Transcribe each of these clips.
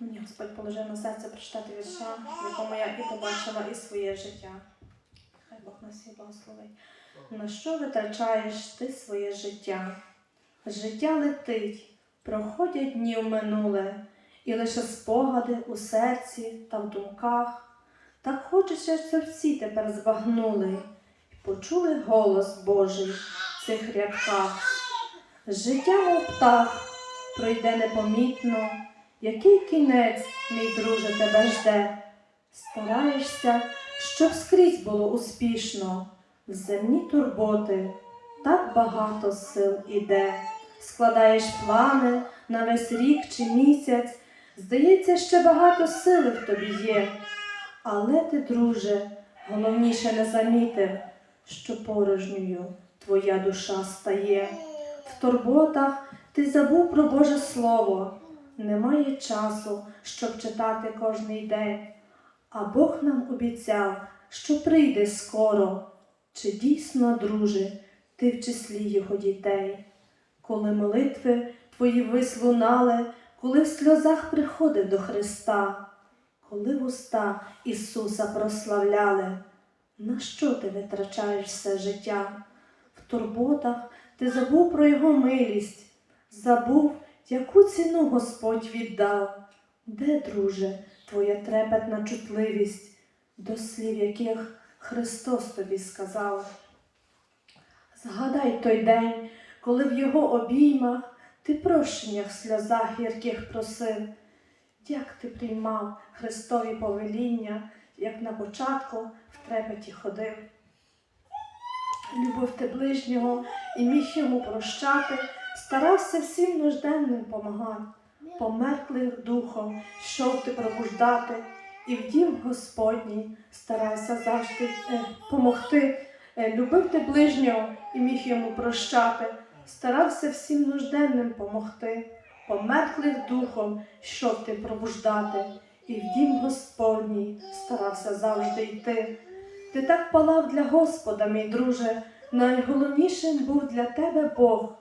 Мені Господь положив на серце прочитати вірша, в якому я і побачила і своє життя. Хай Бог нас всіх благословить. На що витрачаєш ти своє життя? Життя летить, проходять дні в минуле, і лише спогади у серці та в думках. Так хочеться, щоб всі тепер збагнули і почули голос Божий в цих рядках. Життя, мов птах, пройде непомітно, який кінець, мій друже, тебе жде. Стараєшся, щоб скрізь було успішно, в земні турботи так багато сил іде. Складаєш плани на весь рік чи місяць, здається, ще багато сили в тобі є. Але ти, друже, головніше не замітив, що порожньою твоя душа стає. В турботах ти забув про Боже Слово, немає часу, щоб читати кожний день. А Бог нам обіцяв, що прийде скоро. Чи дійсно, друже, ти в числі його дітей? Коли молитви твої вислунали, коли в сльозах приходив до Христа, коли вуста Ісуса прославляли, на що ти витрачаєш все життя? В турботах ти забув про Його милість, забув, яку ціну Господь віддав. Де, друже, твоя трепетна чутливість до слів, яких Христос тобі сказав? Згадай той день, коли в Його обіймах ти прощення сльозах гірких просив, як ти приймав Христові повеління, як на початку в трепеті ходив. Любив ти ближнього і міг йому прощати, старався всім нужденним помагати, померклих духом, йшов ти пробуждати, і в дім Господній старався завжди е, помогти. Е, любив ти ближнього і міг йому прощати, старався всім нужденним помогти, померклих духом йшов ти пробуждати, і в дім Господній старався завжди йти. Ти так палав для Господа, мій друже, найголовнішим був для тебе Бог.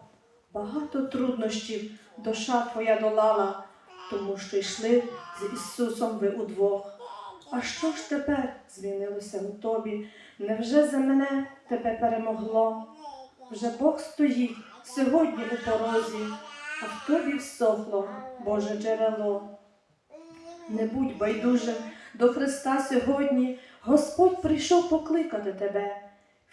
Багато труднощів душа твоя долала, тому що йшли з Ісусом ви удвох. А що ж тепер змінилося у тобі? Невже за мене тебе перемогло? Вже Бог стоїть сьогодні у порозі, а в тобі всохло Боже джерело. Не будь байдужим до Христа сьогодні, Господь прийшов покликати тебе.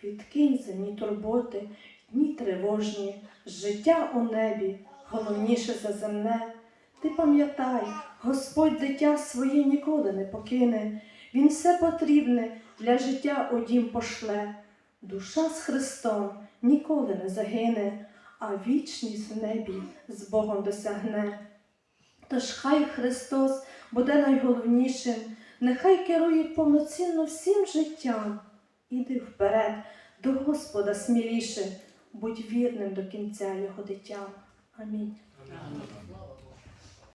Відкинь земні турботи, дні тривожні, життя у небі, головніше за земне. Ти пам'ятай, Господь дитя своє ніколи не покине, Він все потрібне для життя у дім пошле. Душа з Христом ніколи не загине, а вічність в небі з Богом досягне. Тож хай Христос буде найголовнішим, нехай керує повноцінно всім життям. Іди вперед, до Господа сміліше, будь вірним до кінця Його дитям. Амінь. Амінь.